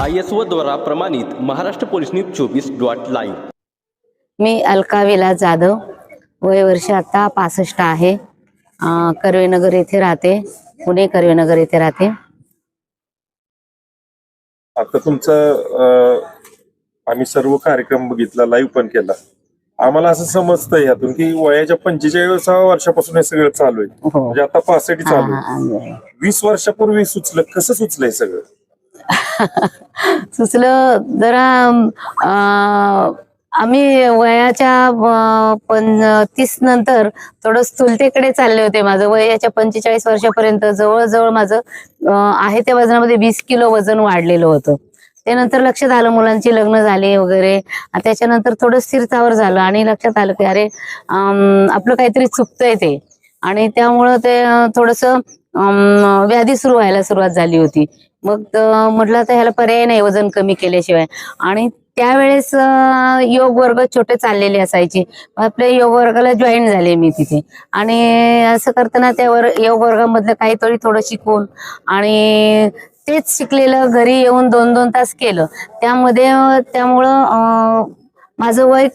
I S O द्वारा प्रमाणित Maharashtra police news चोवीस डॉट लाईव्ह. मी अलका विलास जाधव वय वर्ष आता पासष्ट आहे. कर्वेनगर येथे राहते पुणे कर्वेनगर येथे राहते. आता तुमचं आम्ही सर्व कार्यक्रम बघितला लाईव्ह पण केला. आम्हाला असं समजतं यातून की वयाच्या पंचेचाळीसाव्या वर्षापासून हे सगळं चालू आहे. हो. म्हणजे आता पासष्ट चालू आहे. वीस वर्षापूर्वी सुचलं कसं सुचलंय सगळं? सुचलं जरा आम्ही वयाच्या पण तीस नंतर थोडं स्थूलतेकडे चालले होते माझं. वयाच्या पंचेचाळीस वर्षापर्यंत जवळजवळ माझं आहे त्या वजनामध्ये वीस किलो वजन वाढलेलं होतं. त्यानंतर लक्षात आलं मुलांची लग्न झाली वगैरे. त्याच्यानंतर थोडं स्थिरतावर झालं आणि लक्षात आलं की अरे आपलं काहीतरी चुकतंय ते. आणि त्यामुळं ते थोडस व्याधी सुरू व्हायला सुरुवात झाली होती. मग म्हटलं तर ह्याला पर्याय नाही वजन कमी केल्याशिवाय. आणि त्यावेळेस योग वर्ग छोटे चाललेले असायचे. आपल्या योग वर्गाला जॉईन झाले मी तिथे. आणि असं करताना त्या वर योग वर्गामधलं काहीतरी थोडं शिकून आणि तेच शिकलेलं घरी येऊन दोन दोन तास केलं. त्यामध्ये त्यामुळं माझं वय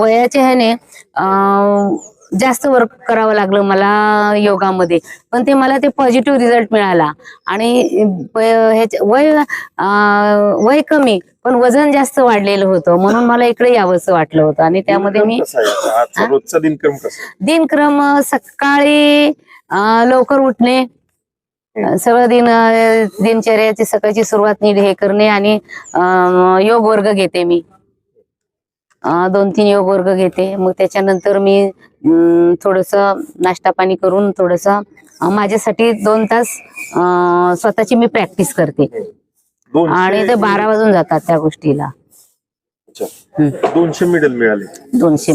वयाचे ह्याने अं, जास्त वर्क करावं लागलं मला योगामध्ये. पण ते मला ते पॉझिटिव्ह रिझल्ट मिळाला. आणि वय वय कमी पण वजन जास्त वाढलेलं होतं. म्हणून मला इकडे यावंसं वाटलं होतं. आणि त्यामध्ये मी दिनक्रम रोजचा दिनक्रम सकाळी लवकर उठणे सगळं दिन दिनचर्याची सकाळची सुरुवात नीट हे करणे आणि योग वर्ग घेते मी. दोन तीन योग वर्ग घेते. मग त्याच्यानंतर मी थोडस नाश्ता पाणी करून थोडस माझ्यासाठी दोन तास स्वतःची मी प्रॅक्टिस करते. आणि ते बारा वाजून जातात त्या गोष्टीला. दोनशे मेडल मिळाले. दोनशे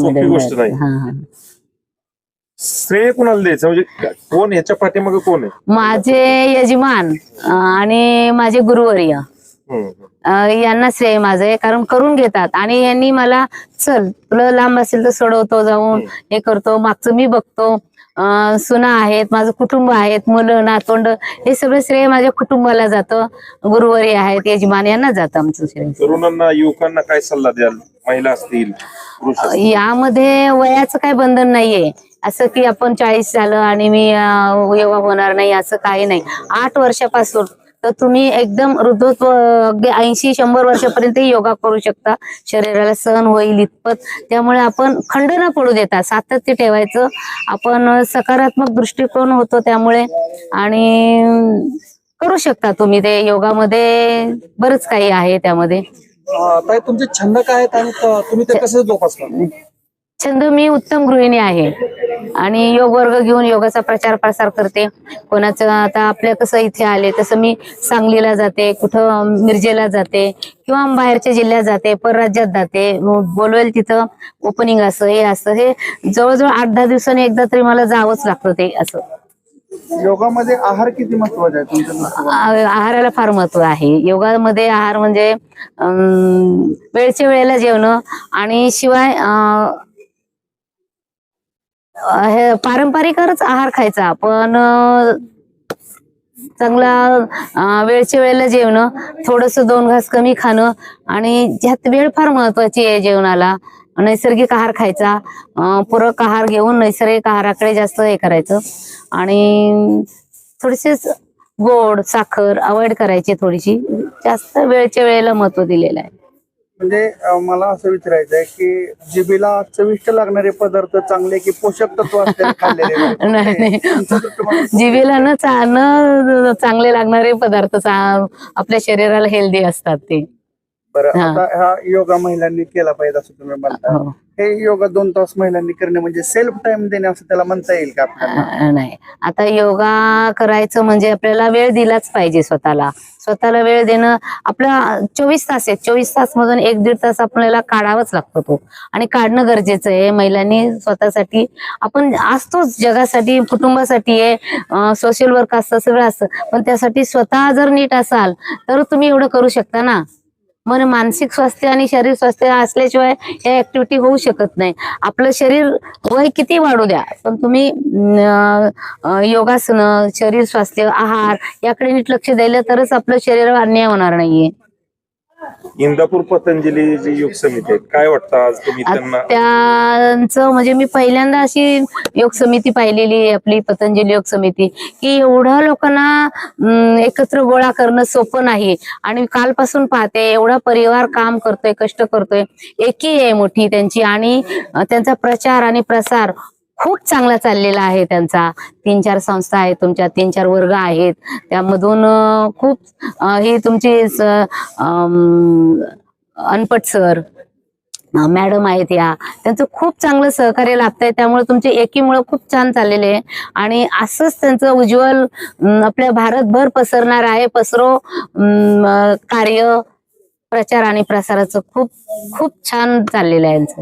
हा श्रेय कोणाला द्यायचं? म्हणजे कोण? याच्या पाठीमागे कोण आहे? माझे यजमान आणि माझे गुरुवर्य. यांना श्रेय माझं आहे कारण करून घेतात. आणि यांनी मला चल तुला लांब असेल तर सोडवतो जाऊन हे करतो मागचं मी बघतो. सुना आहेत माझं कुटुंब आहेत मुलं नातोंड हे सगळं श्रेय माझ्या कुटुंबाला जातं. गुरुवर्य आहेत यजमान यांना जातं आमचं श्रेय. तरुणांना युवकांना काय सल्ला द्याल? महिला असतील यामध्ये वयाचं काही बंधन नाहीये. असं की आपण चाळीस झालं आणि मी योगा होणार नाही असं काही नाही. आठ वर्षापासून तर तुम्ही एकदम अगदी ऐंशी शंभर वर्षापर्यंत योगा करू शकता. शरीराला सहन होईल इतपत. त्यामुळे आपण खंड न पडू देता. सातत्य ठेवायचं. आपण सकारात्मक दृष्टिकोन होतो त्यामुळे. आणि करू शकता तुम्ही ते. योगामध्ये बरंच काही आहे त्यामध्ये. तुमचे छंद काय आहेत आणि तुम्ही ते कसे जोपासता? छंद मी उत्तम गृहिणी आहे. आणि योग वर्ग घेऊन योगाचा प्रचार प्रसार करते. कोणाचं आता आपल्या कसं इथे आले तसं मी सांगलीला जाते कुठं मिरजेला जाते किंवा बाहेरच्या जिल्ह्यात जाते परराज्यात जाते. बोलवेल तिथं ओपनिंग असं हे असं हे जवळजवळ आठ दहा दिवसांनी एकदा तरी मला जावंच लागतं ते असं. योगामध्ये आहार किती महत्त्वाचा आहे आहाराला फार महत्त्व आहे. योगामध्ये आहार म्हणजे अं, वेळच्या वेळेला जेवणं आणि शिवाय हे पारंपरिकच आहार खायचा पण चांगला वेळच्या वेळेला जेवणं थोडस दोन घास कमी खाणं आणि ज्यात वेळ फार महत्वाची आहे जेवणाला. नैसर्गिक आहार खायचा पूरक आहार घेऊन नैसर्गिक आहाराकडे जास्त हे करायचं. आणि थोडीशीच गोड साखर अवॉइड करायची थोडीशी जास्त वेळच्या वेळेला महत्त्व दिलेलं आहे. म्हणजे मला असं विचारायचं आहे की जिभेला चविष्ट लागणारे पदार्थ चांगले की पोषक तत्व? नाही नाही जिभेला न चांगले लागणारे पदार्थ आपल्या शरीराला हेल्दी असतात ते बरं हा. आता हा योगा महिलांनी केला पाहिजे असं तुम्ही म्हणता. हो. हे योगा दोन तास महिलांनी करणे म्हणजे सेल्फ टाइम देणे असं त्याला म्हणता येईल का आपल्याला? अं, नाही. आता योगा करायचं म्हणजे आपल्याला वेळ दिलाच पाहिजे स्वतःला. स्वतःला वेळ देणं आपला चोवीस तास आहेत चोवीस तास मधून एक दीड तास आपल्याला काढावाच लागतो तो. आणि काढणं गरजेचं आहे. महिलांनी स्वतःसाठी आपण असतोच जगासाठी कुटुंबासाठी आहे. सोशल वर्क असतं सगळं असतं. पण त्यासाठी स्वतः जर नीट असाल तर तुम्ही एवढं करू शकता ना? मन मानसिक स्वास्थ्य आणि शरीर स्वास्थ्य असल्याशिवाय हे ऍक्टिव्हिटी होऊ शकत नाही. आपलं शरीर वय किती वाढू द्या पण तुम्ही योगासनं शरीर स्वास्थ्य आहार याकडे नीट लक्ष द्यायला तरच आपलं शरीर अन्याय होणार नाहीये. इंदापूर पतंजली जी योग समिती आहे काय वाटतं आज तुम्ही त्यांना त्यांचं म्हणजे मी पहिल्यांदा अशी योग समिती पाहिलेली आहे आपली पतंजली योग समिती की एवढं लोकांना एकत्र गोळा करणं सोपं नाही. आणि कालपासून पाहते एवढा परिवार काम करतोय कष्ट करतोय एकी आहे मोठी त्यांची. आणि त्यांचा प्रचार आणि प्रसार खूप चांगला चाललेला आहे त्यांचा. तीन चार संस्था आहेत तुमच्या तीन चार वर्ग आहेत. त्यामधून खूप हे तुमचे अनपट सर मॅडम आहेत या. त्यांचं खूप चांगलं सहकार्य लाभतंय. त्यामुळे तुमचे एकीमुळे खूप छान चाललेले आहे. आणि असंच त्यांचं उज्ज्वल आपल्या भारतभर पसरणार आहे. पसरो कार्य प्रचार आणि प्रसाराचं खूप खूप छान चाललेलं आहे यांचं.